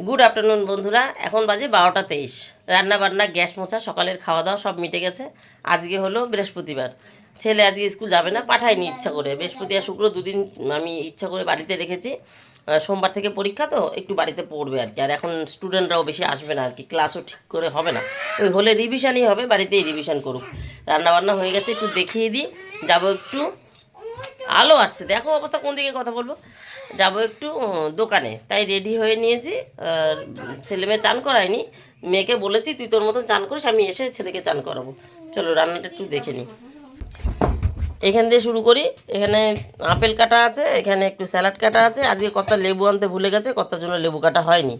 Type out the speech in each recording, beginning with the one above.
Good afternoon বন্ধুরা। এখন বাজে বারোটা তেইশ। রান্নাবান্না, গ্যাস মোছা, সকালের খাওয়া দাওয়া সব মিটে গেছে। আজকে হলো বৃহস্পতিবার। ছেলে আজকে স্কুল যাবে না, পাঠায়নি ইচ্ছা করে। বৃহস্পতি আর শুক্র দুদিন আমি ইচ্ছা করে বাড়িতে রেখেছি। সোমবার থেকে পরীক্ষা তো, একটু বাড়িতে পড়বে আর কি। আর এখন স্টুডেন্টরাও বেশি আসবে না আর কি। ক্লাসও ঠিক করে হবে না। ওই হলে রিভিশনই হবে, বাড়িতেই রিভিশন করুক। রান্নাবান্না হয়ে গেছে, একটু দেখিয়ে দিই। যাব একটু আলো আসছে। দেখো অবস্থা কোন দিকে কথা বলব। যাব একটু দোকানে। তাই রেডি হয়ে নিয়েছি। ছেলে মেয়ে চান করায়নি। মেয়েকে বলেছি, তুই তোর মতন চান করিস, আমি এসে ছেলেকে চান করাবো। চলো রান্নাটা একটু দেখে নিই। এখান দিয়ে শুরু করি। এখানে আপেল কাটা আছে, এখানে একটু স্যালাড কাটা আছে। আজকে কত লেবু আনতে ভুলে গেছে কতর জন্য লেবু কাটা হয়নি।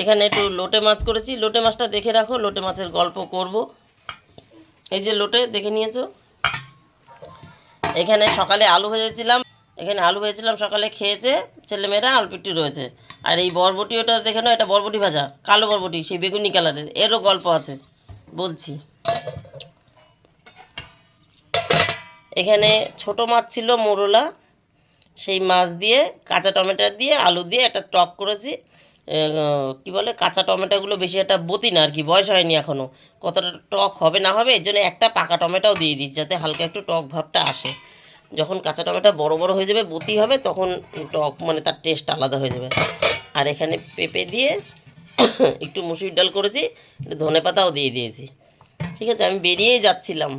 এখানে একটু লোটে মাছ করেছি। লোটে মাছটা দেখে রাখো, লোটে মাছের গল্প করব। এই যে লোটে, দেখে নিয়েছো? এখানে সকালে আলু ভেজেছিলাম, এখানে আলু ভেজেছিলাম, সকালে খেয়েছে ছেলেমেয়েরা পিট্টি রয়েছে। আর এই বরবটি, ওটা দেখে নাও, এটা বরবটি ভাজা, কালো বরবটি, সেই বেগুনি কালারের, এরও গল্প আছে, বলছি। এখানে ছোট মাছ ছিল মোরলা, সেই মাছ দিয়ে, কাঁচা টমেটো দিয়ে, আলু দিয়ে একটা টক করেছি কি বলে, কাঁচা টমেটোগুলো বেশি একটা বতি না আর কি, বয়স হয়নি এখনও কতটা টক হবে না হবে, এর জন্য একটা পাকা টমেটোও দিয়ে দিই যাতে হালকা একটু টক ভাবটা আসে। যখন কাঁচা টমেটো বড় বড় হয়ে যাবে, বতি হবে, তখন টক মানে তার টেস্ট আলাদা হয়ে যাবে। আর এখানে পেঁপে দিয়ে একটু মুসুর ডাল করেছি, একটু ধনে পাতাও দিয়ে দিয়েছি। ঠিক আছে, আমি বেরিয়েই যাচ্ছিলাম।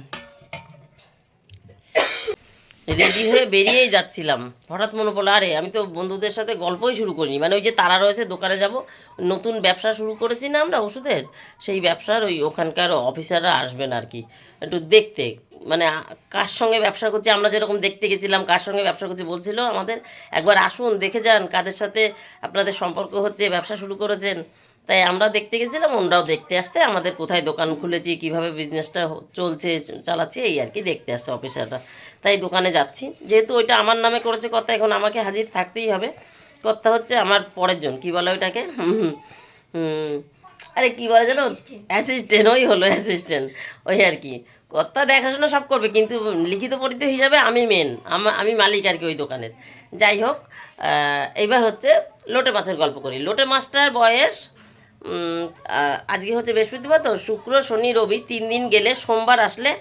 রেডি হয়ে বেরিয়েই যাচ্ছিলাম। হঠাৎ মনে পড়ল, আরে, আমি তো বন্ধুদের সাথে গল্পই শুরু করিনি। মানে ওই যে তারা রয়েছে, দোকানে যাব, নতুন ব্যবসা শুরু করেছি না আমরা ওষুধের? সেই ব্যবসার ওই ওখানকার অফিসাররা আসবেন আর কি। একটু দেখতে মানে কার সঙ্গে ব্যবসা করছি? আমরা যেরকম দেখতে গেছিলাম, কার সঙ্গে ব্যবসা করছি বলছিল আমাদের, একবার আসুন, দেখে যান কাদের সাথে আপনাদের সম্পর্ক হচ্ছে, ব্যবসা শুরু করেছেন। তাই আমরা দেখতে গেছিলাম ওনরাও দেখতে আসছে আমাদের কোথায় দোকান খুলেছি কীভাবে বিজনেসটা চলছে চালাচ্ছি এই আর কি দেখতে আসছে অফিসাররা তাই দোকানে যাচ্ছি। যেহেতু ওইটা আমার নামে করেছে কথা এখন আমাকে হাজির থাকতেই হবে। কথা হচ্ছে আমার পরের জন কী বলে ওইটাকে? আরে কী বলে জানো অ্যাসিস্ট্যান্ট ওই হলো অ্যাসিস্ট্যান্ট ওই আর কি। কর্তা দেখাশোনা সব করবে কিন্তু লিখিত পরিচিত হিসাবে আমি মেন আমি মালিক আর কি ওই দোকানের। যাই হোক এইবার হচ্ছে লোটে মাছের গল্প করি। লোটে মাছটার বয়স আজকে হচ্ছে বৃহস্পতিবার তো, শুক্র, শনি, রবি তিন দিন গেলে সোমবার আসলে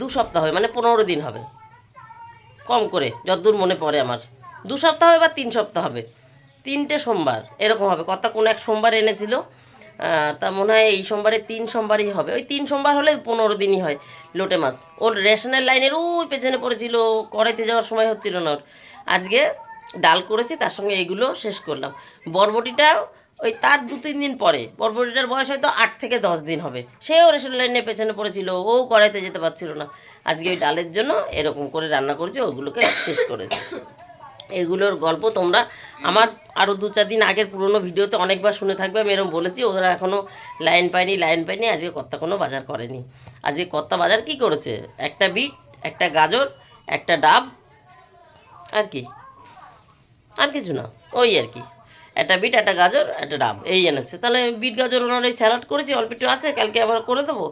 দু সপ্তাহ হবে মানে পনেরো দিন হবে। কম করে যতদূর মনে পড়ে আমার। দু সপ্তাহ হবে বা তিন সপ্তাহ হবে। তিনটে সোমবার, এরকম হবে। কত কোন এক সোমবার এনেছিল তা মনে হয় এই সোমবারে তিন সোমবারই হবে। ওই তিন সোমবার হলে পনেরো দিনই হয় লোটে মাছ। ওর রেশনের লাইনের ওই পেছনে পড়েছিল, কড়াইতে যাওয়ার সময় হচ্ছিল না ওর। আজকে ডাল করেছি, তার সঙ্গে এইগুলো শেষ করলাম। বরবটিটা ওই তার দু, তিন দিন পরে। বরবটিটার বয়স হয়তো আট থেকে দশ দিন হবে। সেও রেশন লাইনের পেছনে পড়েছিল, ও কড়াইতে যেতে পারছিল না। আজকে ওই ডালের জন্য এরকম করে রান্না করেছি, ওগুলোকে শেষ করেছে। এগুলোর গল্প তোমরা আমার আরও দু, চার দিন আগের পুরনো ভিডিওতে অনেকবার শুনে থাকবে, আমি এরকম বলেছি ওরা এখনও লাইন পায়নি লাইন পায়নি, আজকে কর্তা কোনো বাজার করেনি। আজকে কর্তা বাজার কি করেছে? একটা বিট, একটা গাজর, একটা ডাব, আর কি? আর কিছু না, ওই আর কি। একটা বিট, একটা গাজর, একটা ডাব, এই এনেছে। তাহলে বিট, গাজর, ওনার ওই স্যালাড করেছি, অল্প একটু আছে, কালকে আবার করে দেবো।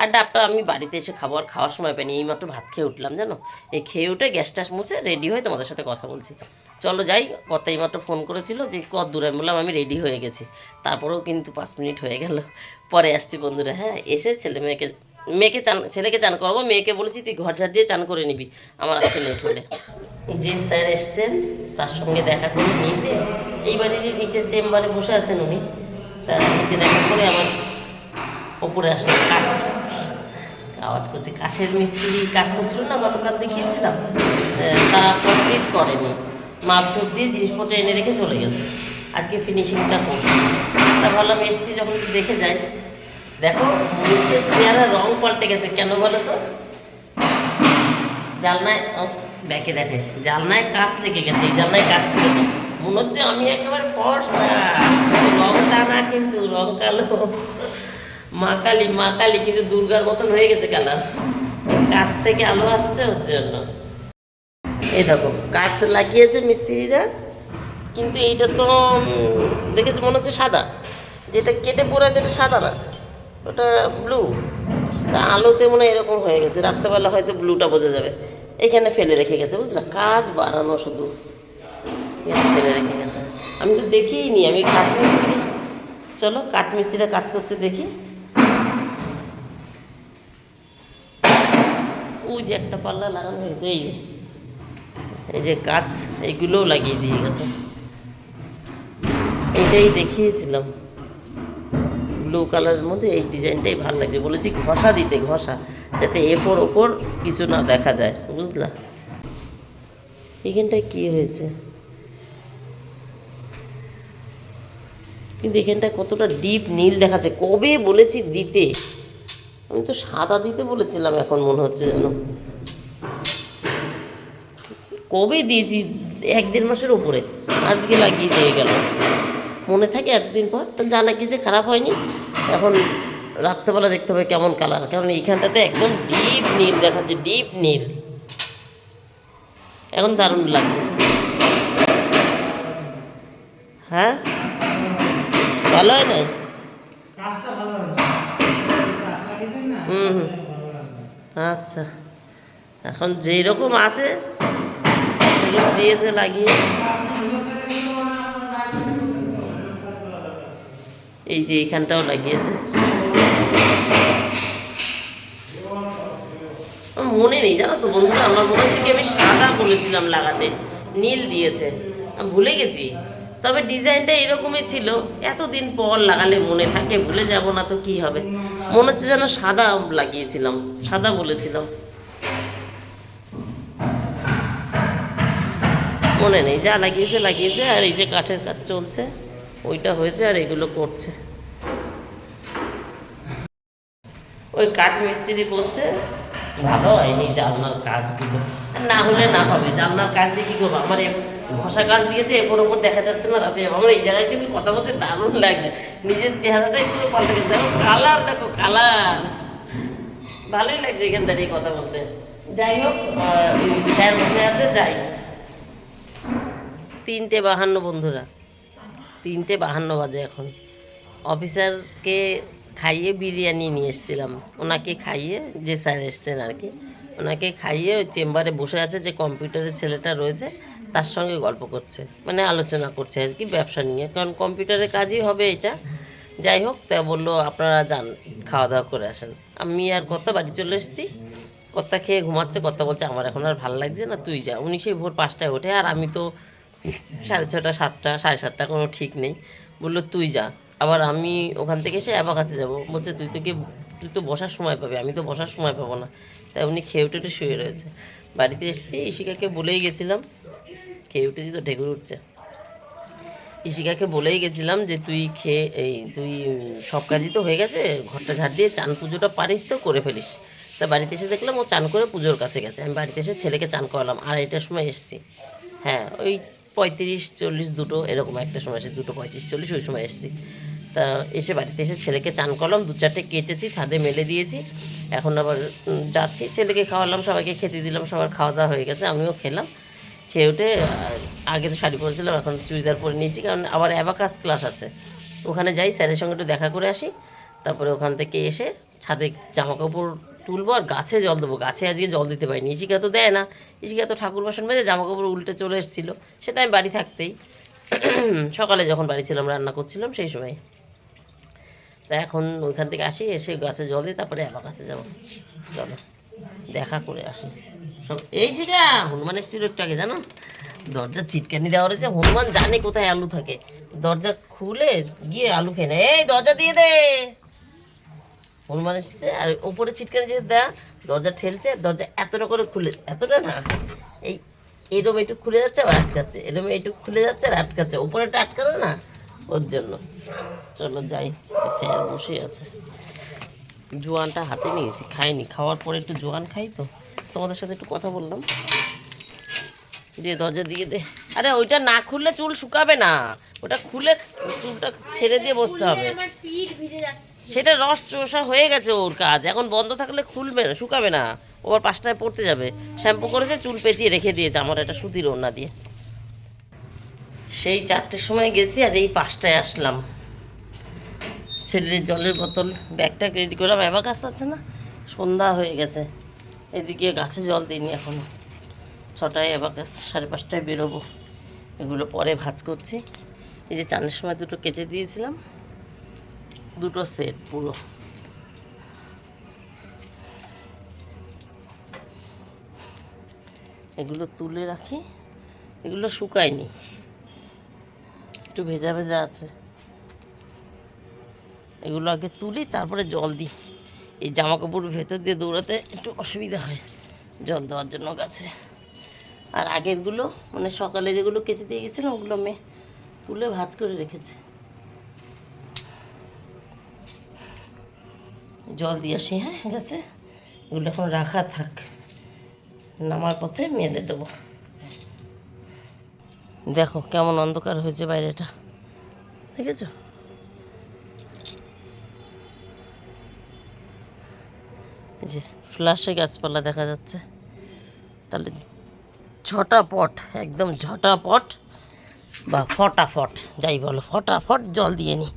আর ডাবটা আমি বাড়িতে এসে খাব, আর খাওয়ার সময় পাইনি এইমাত্র ভাত খেয়ে উঠলাম, জানো? এই খেয়ে উঠে গ্যাস ট্যাস মুছে রেডি হয়ে তোমাদের সাথে কথা বলছি। চলো যাই কত এইমাত্র ফোন করেছিল যে কত দূরে আমি বললাম, আমি রেডি হয়ে গেছি। তারপরেও কিন্তু পাঁচ মিনিট হয়ে গেল। পরে আসছি বন্ধুরা হ্যাঁ এসে ছেলে মেয়েকে মেয়েকে চান, ছেলেকে চান করব, মেয়েকে বলেছি তুই ঘর ঝাড় দিয়ে চান করে নিবি আমার আজকে লেট হলে। যে স্যার এসছেন, তার সঙ্গে দেখা করে নিচে এই বাড়িরই নিচের চেম্বারে বসে আছেন উনি। তা নিচে দেখা করে আমার ওপরে আসলে কাঠ। আওয়াজ করছে, কাঠের মিস্ত্রি কাজ করছিল না, গতকাল দেখিয়েছিলাম। তারা কমপ্লিট করেনি। মাপঝোপ দিয়ে জিনিসপত্র এনে রেখে চলে গেছে। আজকে ফিনিশিংটা করছে। তা ভাবলাম, এসছি যখন দেখে যাই। দেখো চেহারা রং পাল্টে গেছে কেন বলো তো? জালনায় ব্যাকে দেখে। জালনায় কাজ লেগে গেছে, এই জালনায় কাজ ছিল না। মনে হচ্ছে আমি একেবারে ফর্সা। রংটা না কিন্তু, রং কালো। মা কালী মা কালী, কিন্তু দুর্গার মতন হয়ে গেছে কালার। কাছ থেকে আলো আসছে ওর জন্য। এই দেখো কাজ লাগিয়েছে মিস্ত্রিরা, কিন্তু এইটা তো দেখেছি, মনে হচ্ছে সাদা। যেটা কেটে পড়ে এটা সাদা না। ওটা ব্লু তা আলোতে মনে হয় এরকম হয়ে গেছে। রাত্রেবেলা হয়তো ব্লুটা বোঝা যাবে। এখানে ফেলে রেখে গেছে, বুঝলা? কাজ বাড়ানো শুধু। এখানে ফেলে রেখে গেছে। আমি তো দেখিই নি আমি কাঠমিস্ত্রি। চলো, কাঠমিস্ত্রিরা কাজ করছে, দেখি। ওই যে একটা পাল্লা লাগানো হয়েছে, এই যে। এই যে কাজ, এইগুলোও লাগিয়ে দিয়ে গেছে। এইটাই দেখিয়েছিলাম। ব্লু কালারের মধ্যে এই ডিজাইনটাই ভালো লাগছে। বলেছি ঘষা দিতে, ঘষা। যাতে এপর ওপর কিছু না দেখা যায়, বুঝলা? এখানটায় কী হয়েছে? কিন্তু এখানটায় কতটা ডিপ নীল দেখাচ্ছে। কবে বলেছি দিতে? আমি তো সাদা দিতে বলেছিলাম এখন, মনে হচ্ছে যেন। কবে দিয়েছি? এক দেড় মাসের ওপরে। আজকে লাগিয়ে দিয়ে গেল মনে থাকে এতদিন পর তো যা যে খারাপ হয়নি এখন রাত্রেবেলা দেখতে হবে কেমন কালার কারণ এইখানটাতে একদম ডিপ নীল দেখাচ্ছে ডিপ নীল। এখন দারুণ লাগছে। হ্যাঁ? ভালো হয় না। হুম হুম। আচ্ছা। এখন যেই রকম আছে দিয়েছে লাগিয়ে। এই যে এইখানটাও লাগিয়েছে। মনে নেই, জানো তো বন্ধুরা, আমার মনে হচ্ছে কি আমি সাদা বলেছিলাম লাগাতে। নীল দিয়েছে। আমি ভুলে গেছি। তবে ডিজাইনটা এরকমই ছিল। এতদিন পর লাগালে মনে থাকে, ভুলে যাব না তো কি হবে। মনে হচ্ছে যেন সাদা লাগিয়েছিলাম, সাদা বলেছিলাম। মনে নেই, যা লাগিয়েছে লাগিয়েছে, আর এই যে কাঠের কাজ চলছে। ওইটা হয়েছে আর এগুলো করছে। ওই কাঠ মিস্ত্রি বলছে, ভালো হয়নি জানলার কাজগুলো। না হলে না হবে, জানলার কাজ দিয়ে কী করব? আমার ঘষা কাজ দিয়েছে, এরপর ওপর দেখা যাচ্ছে না রাতে। আমার এই জায়গায় কিন্তু কথা বলতে দারুণ লাগে। নিজের চেহারাটাই পুরো পাল্টে গেছে। দেখো, কালার দেখো, কালার। ভালোই লাগছে এখান দাঁড়িয়ে কথা বলতে। যাই হোক স্যার বসে আছে, যাই। তিনটে বাহান্ন বন্ধুরা। তিনটে বাহান্ন বাজে এখন। অফিসারকে খাইয়ে বিরিয়ানি নিয়ে এসেছিলাম। ওনাকে খাইয়ে যে স্যার এসছেন আর কি, ওনাকে খাইয়ে ওই চেম্বারে বসে আছে যে কম্পিউটারের ছেলেটা রয়েছে, তার সঙ্গে গল্প করছে মানে আলোচনা করছে আর কি ব্যবসা নিয়ে। কারণ কম্পিউটারের কাজই হবে এটা। যাই হোক, তা বলল, আপনারা যান খাওয়া দাওয়া করে আসেন। আমি আর কত বাড়ি চলে এসেছি। কর্তা খেয়ে ঘুমাচ্ছে, কর্তা বলছে, আমার এখন আর ভালো লাগছে না, তুই যা। উনি সেই ভোর পাঁচটায় ওঠে, আর আমি তো সাড়ে ছটা সাতটা, সাড়ে সাতটা কোনো ঠিক নেই। বলল, তুই যা। আবার আমি ওখান থেকে এসে অ্যাবাকাসে যাব। বলছে, তুই তো তুই তো বসার সময় পাবি। আমি তো বসার সময় পাবো না। তাই উনি খেয়ে উঠে শুয়ে রয়েছে। বাড়িতে এসেছি ইশিকাকে বলেই গেছিলাম, খেয়ে উঠেছি তো, ঢেকুর উঠছে। ইশিকাকে বলেই গেছিলাম যে, তুই খেয়ে, এই, তুই, সব কাজই তো হয়ে গেছে, ঘরটা ঝাড় দিয়ে চান পুজোটা পারিস তো, করে ফেলিস। তা বাড়িতে এসে দেখলাম ও চান করে পুজোর কাছে গেছে। আমি বাড়িতে এসে ছেলেকে চান করালাম। আর আড়াইটার সময় এসেছি। হ্যাঁ ওই পঁয়ত্রিশ, চল্লিশ দুটো এরকম একটা সময় এসে দুটো পঁয়ত্রিশ, চল্লিশ ওই সময় এসেছি। তা এসে বাড়িতে এসে ছেলেকে চান করলাম, দু চারটে কেচেছি, ছাদে মেলে দিয়েছি। এখন আবার যাচ্ছি, ছেলেকে খাওয়ালাম, সবাইকে খেতে দিলাম, সবার খাওয়া দাওয়া হয়ে গেছে, আমিও খেলাম। খেয়ে উঠে আগে তো শাড়ি পরেছিলাম, এখন চুড়িদার পরে নিয়েছি, কারণ আবার অ্যাবাকাস ক্লাস আছে। ওখানে যাই, স্যারের সঙ্গে একটু দেখা করে আসি, তারপরে ওখান থেকে এসে ছাদে জামা কাপড় তুলবো আর গাছে জল দেবো। গাছে আজকে জল দিতে পারিনি। ইশিকা তো দেয় না। ইশিকা তো ঠাকুর বাসন বেজে জামা কাপড় উল্টে চলে এসেছিল। সেটা আমি বাড়ি থাকতেই। সকালে যখন বাড়ি ছিলাম, রান্না করছিলাম, সেই সময়। তা এখন ওইখান থেকে আসি, এসে গাছে জল দিই তারপরে আমার কাছে যাব। চলো, দেখা করে আসি। সব এই শিখা, হনুমান এসেছিল একটু আগে, জানো? দরজা চিটকানি দেওয়া রয়েছে হনুমান জানে কোথায় আলু থাকে। দরজা খুলে গিয়ে আলু খেয়ে নেয়। এই দরজা দিয়ে দে। হনুমান এসেছে আর ওপরে ছিটকানি যেহেতু দেয়া দরজা ঠেলছে দরজা এতটা করে খুলে এতটা না এই এরম একটু খুলে যাচ্ছে আর আটকাচ্ছে এরম একটু খুলে যাচ্ছে আর আটকাচ্ছে ওপরেটা আটকানো না ওর জন্য। চলো যাই স্যার বসে আছে। জোয়ানটা হাতে নিয়েছি খাইনি খাওয়ার পরে একটু জোয়ান খাই তো তোমাদের সাথে একটু কথা বললাম। দিয়ে দরজা দিয়ে দে। আরে ওইটা না খুললে চুল শুকাবে না ওটা খুলে চুলটা ছেড়ে দিয়ে বসতে হবে। আমার পিঠ ভিজে যাচ্ছে। সেটা রস চোষা হয়ে গেছে ওর কাজ। এখন বন্ধ থাকলে খুলবে না, শুকাবে না। ও আবার পাঁচটায় পড়তে যাবে। শ্যাম্পু করেছে, চুল পেঁচিয়ে রেখে দিয়েছে আমার একটা সুতির ওড়না দিয়ে। সেই চারটের সময় গেছি আর এই পাঁচটায় আসলাম। ছেলের জলের বোতল, ব্যাগটা রেডি করলাম। এবার গাছ আছে না? সন্ধ্যা হয়ে গেছে। এদিকে গাছে জল দিইনি এখনও। ছটায় এবার গাছ, সাড়ে পাঁচটায় বেরোবো। এগুলো পরে ভাজ করছি। এই যে চানের সময় দুটো কেচে দিয়েছিলাম। দুটো সেট পুরো। এগুলো তুলে রাখি, এগুলো শুকায়নি। একটু ভেজা ভেজা আছে। এগুলো আগে তুলি, তারপরে জল দিই। এই জামা কাপড় ভেতর দিয়ে দৌড়াতে একটু অসুবিধা হয় জল দেওয়ার জন্য গাছে। আর আগেরগুলো মানে সকালে যেগুলো কেচে দিয়ে গেছিলাম, ওগুলো মেয়ে তুলে ভাজ করে রেখেছে। জল দিয়ে আসি হ্যাঁ গাছে এগুলো এখন রাখা থাক। নামার পথে মেলে দেবো। দেখো কেমন অন্ধকার হয়েছে বাইরেটা। দেখেছ? যে ফ্ল্যাশে গাছপালা দেখা যাচ্ছে। তাহলে ঝটাপট, একদম ঝটাপট বা ফটাফট, যাই বলো, ফটাফট জল দিয়ে নি।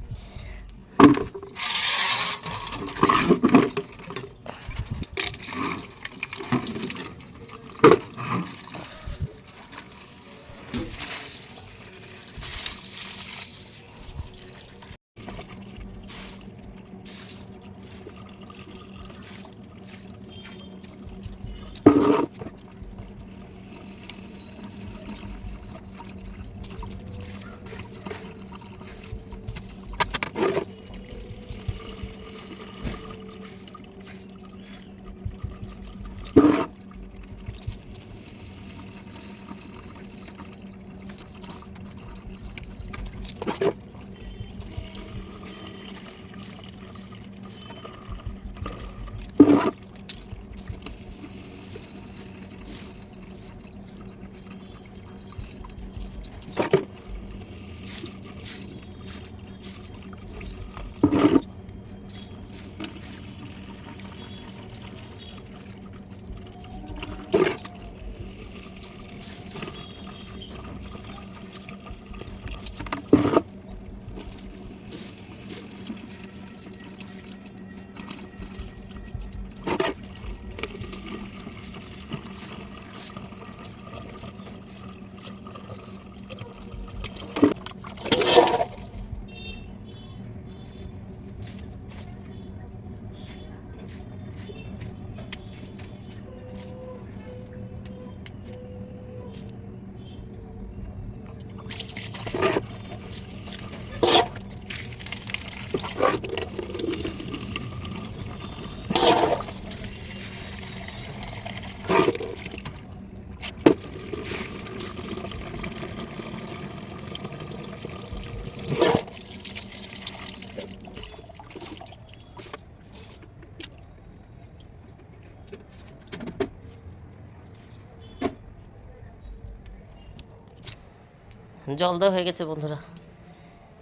জল দেওয়া হয়ে গেছে বন্ধুরা।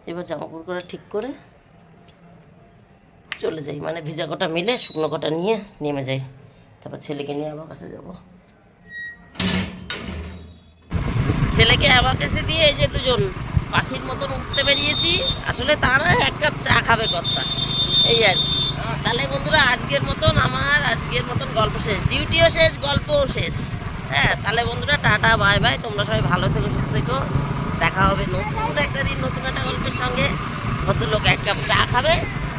এবার জামা কাপড় করা ঠিক করে চলে যাই। মানে ভিজা কটা মিলে শুকনো কটা নিয়ে নেমে যাই। তারপর ছেলেকে নিয়ে আমার কাছে যাব। ছেলেকে আমার কাছে দিয়ে এই যে দুজন পাখির মতন উঠতে বেরিয়েছি। আসলে তারা এক কাপ চা খাবে কর্তা। এই আর কি। তাহলে বন্ধুরা আজকের মতন আমার আজকের মতন গল্প শেষ। ডিউটিও শেষ, গল্পও শেষ। হ্যাঁ তাহলে বন্ধুরা টাটা, বাই বাই। তোমরা সবাই ভালো থেকো, সুস্থ থেকো। দেখা হবে নতুন একটা দিন, নতুন একটা গল্পের সঙ্গে। ভদ্রলোক এক কাপ চা খাবে,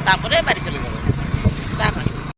তারপরে বাড়ি চলে যাবে। টাটা